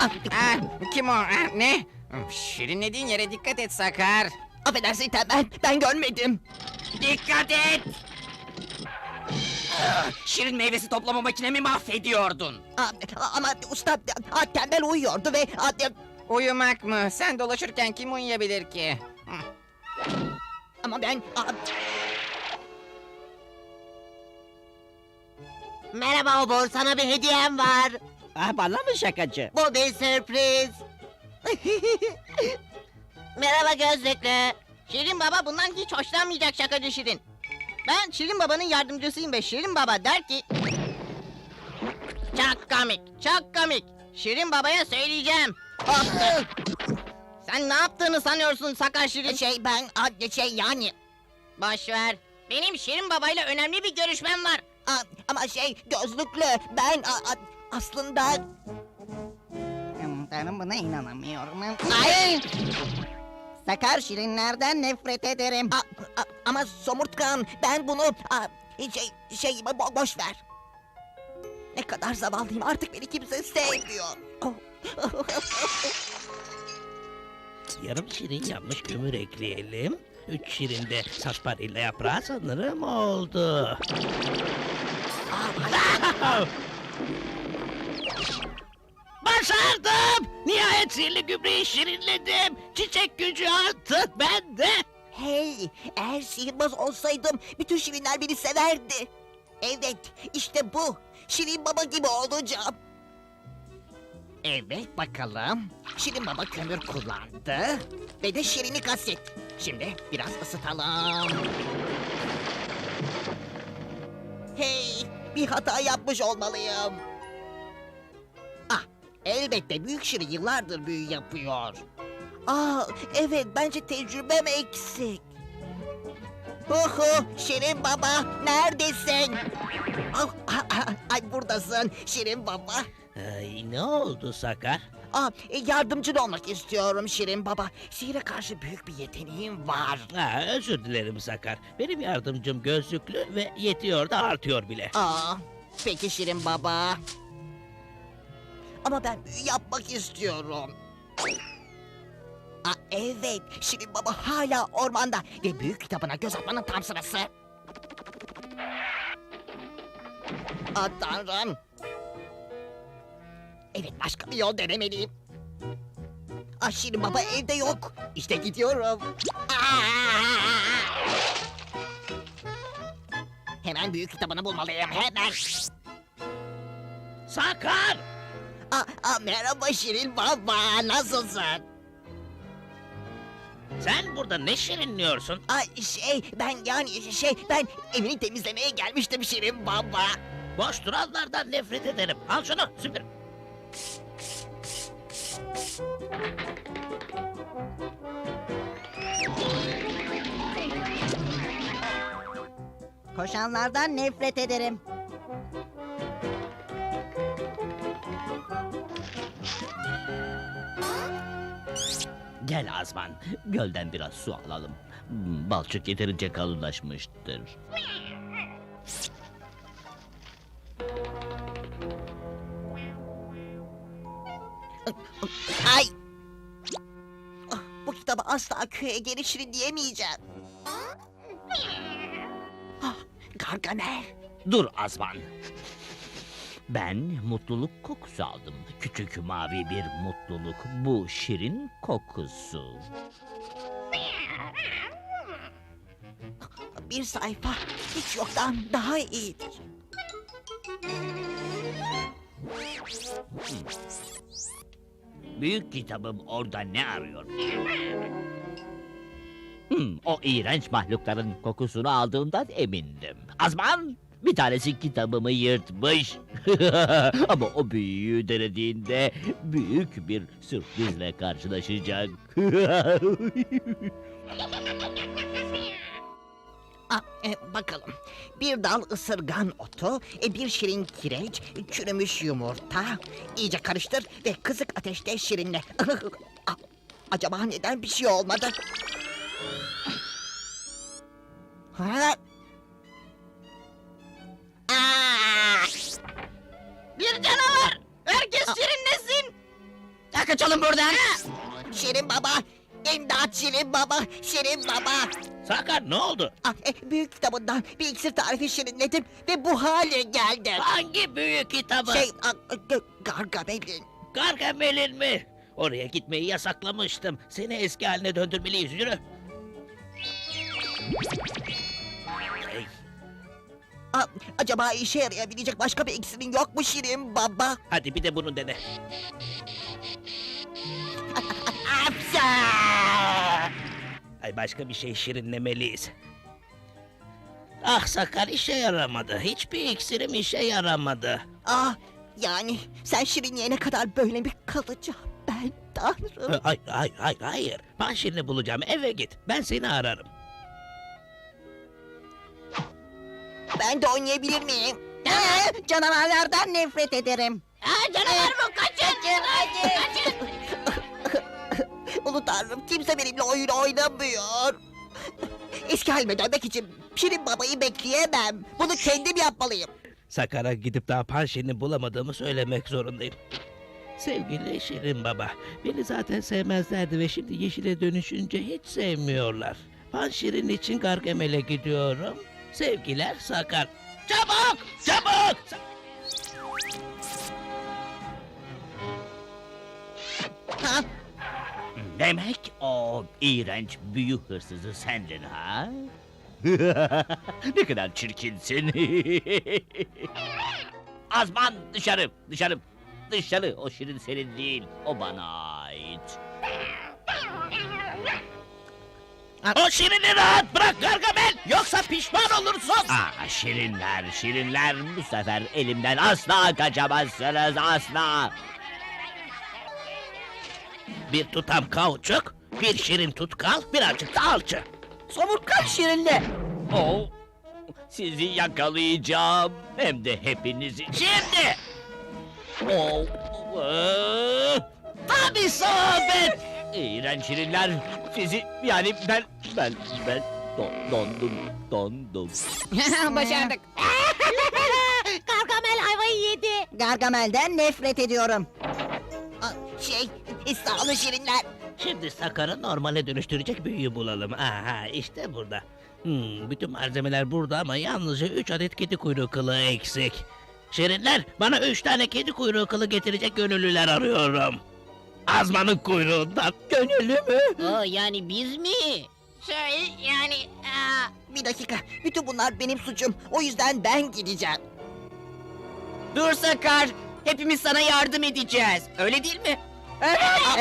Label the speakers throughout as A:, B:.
A: Ah, kim o? Ah, ne? Şirinlediğin yere dikkat et Sakar.
B: Affedersin Tembel, ben görmedim.
A: Dikkat et! Ah, Şirin meyvesi toplama makinemi mahvediyordun.
B: Ama usta aa, Tembel uyuyordu ve...
A: Uyumak mı? Sen dolaşırken kim uyuyabilir ki? Hı.
B: Ama ben...
C: Merhaba Obur, sana bir hediyem var.
D: Ah bana mı şakacı?
C: Bu bir sürpriz. Merhaba gözlüklü.
B: Şirin Baba bundan hiç hoşlanmayacak şakacı Şirin. Ben Şirin Baba'nın yardımcısıyım ve Şirin Baba der ki... Çok komik, çok komik. Şirin Baba'ya söyleyeceğim. Ah, Sen ne yaptığını sanıyorsun Sakar Şirin? Şey ben, aa, şey yani... Boş ver. Benim Şirin Baba'yla önemli bir görüşmem var. ama şey gözlüklü ben aslında...
E: Ben buna inanamıyorum.
B: Ay!
E: Sakar şirinlerden nefret ederim.
B: A- a- ama somurtkan ben bunu a, şey şey bo- boş ver. Ne kadar zavallıyım artık beni kimse sevmiyor. Oh.
D: Yarım şirin yanmış kömür ekleyelim. Üç şirin de sarsaparilla yaprağı sanırım oldu. Başardım! Nihayet sihirli gübreyi şirinledim. Çiçek gücü artık bende.
B: Hey, eğer sihirbaz olsaydım bütün şirinler beni severdi. Evet, işte bu. Şirin baba gibi olacağım. Evet bakalım. Şirin baba kömür kullandı. Ve de şirini kastet. Şimdi biraz ısıtalım. Hey, bir hata yapmış olmalıyım. Elbette büyük şirin yıllardır büyü yapıyor. Aa, evet bence tecrübem eksik. Huhu, Şirin Baba neredesin? Ah, ah, ah, ay buradasın Şirin Baba.
D: Ay, ne oldu Sakar?
B: Aa, e, yardımcın olmak istiyorum Şirin Baba. Sihire karşı büyük bir yeteneğim var.
D: Ha, özür dilerim Sakar. Benim yardımcım gözlüklü ve yetiyor da artıyor bile.
B: Aa, peki Şirin Baba. Ama ben yapmak istiyorum. Aa, evet, Şirin Baba hala ormanda ve büyük kitabına göz atmanın tam sırası. Aa, tanrım. Evet, başka bir yol denemeliyim. Aa, Şirin Baba evde yok. İşte gidiyorum. Hemen büyük kitabını bulmalıyım, hemen.
D: Sakar!
B: Aa, aa, merhaba Şirin Baba, nasılsın?
D: Sen burada ne şirinliyorsun?
B: Ay şey ben yani şey ben evini temizlemeye gelmiştim Şirin Baba.
D: Boş duranlardan nefret ederim. Al şunu süpür.
E: Koşanlardan nefret ederim.
F: Gel Azman, gölden biraz su alalım. Balçık yeterince kalınlaşmıştır.
B: Ay. Ah, bu kitabı asla köye geri Şirin diyemeyeceğim. Ah, Gargamel.
F: Dur Azman. Ben mutluluk kokusu aldım. Küçük mavi bir mutluluk. Bu şirin kokusu.
B: Bir sayfa hiç yoktan daha iyidir.
F: Büyük kitabım orada ne arıyor? Hmm, o iğrenç mahlukların kokusunu aldığımdan emindim. Azman! Bir tanesi kitabımı yırtmış. Ama o büyüyü denediğinde büyük bir sürprizle karşılaşacak.
B: Ah, e, bakalım. Bir dal ısırgan otu, e, bir şirin kireç, çürümüş yumurta. İyice karıştır ve kısık ateşte şirinle. Ah, Acaba neden bir şey olmadı? Ha?
C: Kaçalım buradan.
B: Şirin baba. İmdat Şirin baba. Şirin baba.
D: Sakar ne oldu?
B: Ah, e, büyük kitabından bir iksir tarifi şirinledim ve bu hale geldim.
D: Hangi büyük kitabı?
B: Şey, ah, G- Gargamel'in.
D: Gargamel'in mi? Oraya gitmeyi yasaklamıştım. Seni eski haline döndürmeliyiz. Yürü. Hey,
B: Ah, acaba işe yarayabilecek başka bir iksirin yok mu Şirin baba?
D: hadi bir de bunu dene. Ay başka bir şey şirinlemeliyiz. Ah Sakar işe yaramadı. Hiçbir iksirim işe yaramadı.
B: Ah, yani sen şirinleyene kadar böyle mi kalacağım ben tanrım?
D: Hayır, hayır, hayır, hayır. Ben şirini bulacağım. Eve git. Ben seni ararım.
B: Ben de oynayabilir miyim?
E: Ee, canavarlardan nefret ederim.
C: Aa, canavar bu kaçın. Kaçın.
B: Ulu tanrım kimse benimle oyun oynamıyor. Eski halime dönmek için Şirin babayı bekleyemem. Bunu kendim yapmalıyım.
D: Sakar'a gidip daha Panşin'i bulamadığımı söylemek zorundayım. Sevgili Şirin Baba, beni zaten sevmezlerdi ve şimdi yeşile dönüşünce hiç sevmiyorlar. Panşirin için Gargamel'e gidiyorum. Sevgiler Sakar. Çabuk! Çabuk!
B: Ha?
F: Demek o iğrenç büyü hırsızı sendin ha? ne kadar çirkinsin. Azman dışarı, dışarı, dışarı. O şirin senin değil, o bana ait.
D: O Şirin'i rahat bırak Gargamel! Yoksa pişman olursun!
F: Aa, şirinler, şirinler bu sefer elimden asla kaçamazsınız, asla.
D: Bir tutam kauçuk, bir şirin tutkal, birazcık da alçı.
B: Somurtkan Şirinle.
F: Oh, sizi yakalayacağım, hem de hepinizi.
D: Şimdi!
F: Oh, ıı,
D: Tam isabet!
F: İğrenç şirinler, sizi yani ben, ben, ben don- dondum, dondum.
C: Başardık.
B: Gargamel ayvayı yedi.
E: Gargamel'den nefret ediyorum.
B: Şey, sağ olun Şirinler.
D: Şimdi Sakar'ı normale dönüştürecek büyüyü bulalım. Aha işte burada. Hmm, bütün malzemeler burada ama yalnızca 3 adet kedi kuyruğu kılı eksik. Şirinler bana 3 tane kedi kuyruğu kılı getirecek gönüllüler arıyorum. Azmanın kuyruğundan. Gönüllü mü?
C: Oo, yani biz mi? Şey yani... Aa,
B: Bir dakika, bütün bunlar benim suçum. O yüzden ben gideceğim.
C: Dur Sakar. Hepimiz sana yardım edeceğiz. Öyle değil mi?
B: Ah,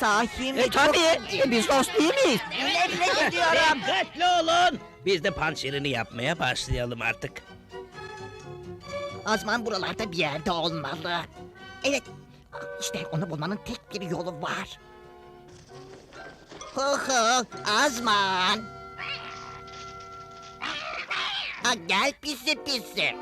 B: Sahi mi?
E: E tabii, biz dost değil miyiz?
B: Nefret ediyorum.
D: Dikkatli olun. Biz de pançerini yapmaya başlayalım artık.
B: Azman buralarda bir yerde olmalı. Evet, işte onu bulmanın tek bir yolu var. Hı hı, Azman. Ha, gel pisi pisi.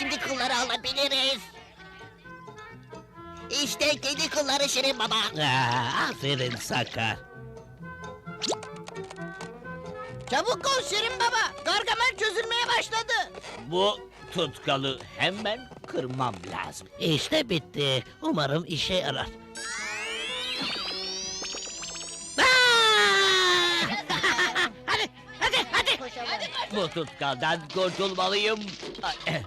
B: Şimdi kılları alabiliriz. İşte kedi kılları Şirin Baba.
D: Aa, aferin Sakar.
C: Çabuk ol Şirin Baba. Gargamel çözülmeye başladı.
F: Bu tutkalı hemen kırmam lazım.
D: İşte bitti. Umarım işe yarar. Aa! hadi, hadi, hadi.
F: Bu tutkaldan kurtulmalıyım. Ay, eh.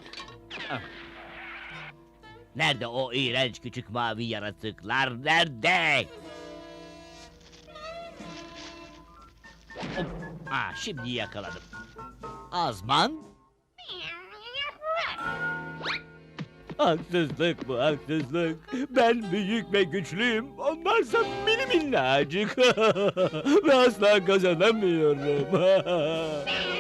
F: Nerede o iğrenç küçük mavi yaratıklar? Nerede? Hop. Ah, şimdi yakaladım. Azman? Haksızlık bu haksızlık. Ben büyük ve güçlüyüm. Onlarsa mini minnacık. ve asla kazanamıyorum.